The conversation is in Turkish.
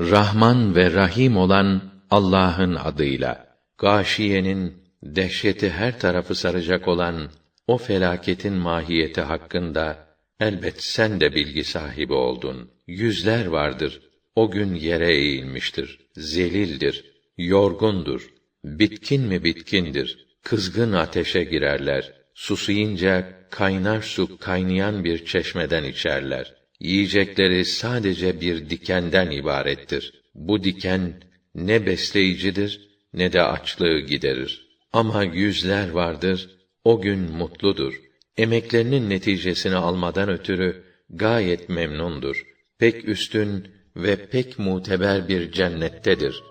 Rahman ve Rahim olan Allah'ın adıyla. Gâşiyenin dehşeti her tarafı saracak olan o felaketin mahiyeti hakkında elbet sen de bilgi sahibi oldun. Yüzler vardır. O gün yere eğilmiştir. Zelildir. Yorgundur. Bitkin mi bitkindir. Kızgın ateşe girerler. Susayınca kaynar su kaynayan bir çeşmeden içerler. Yiyecekleri sadece bir dikenden ibarettir. Bu diken ne besleyicidir ne de açlığı giderir. Ama yüzler vardır, o gün mutludur. Emeklerinin neticesini almadan ötürü gayet memnundur. Pek üstün ve pek muteber bir cennettedir.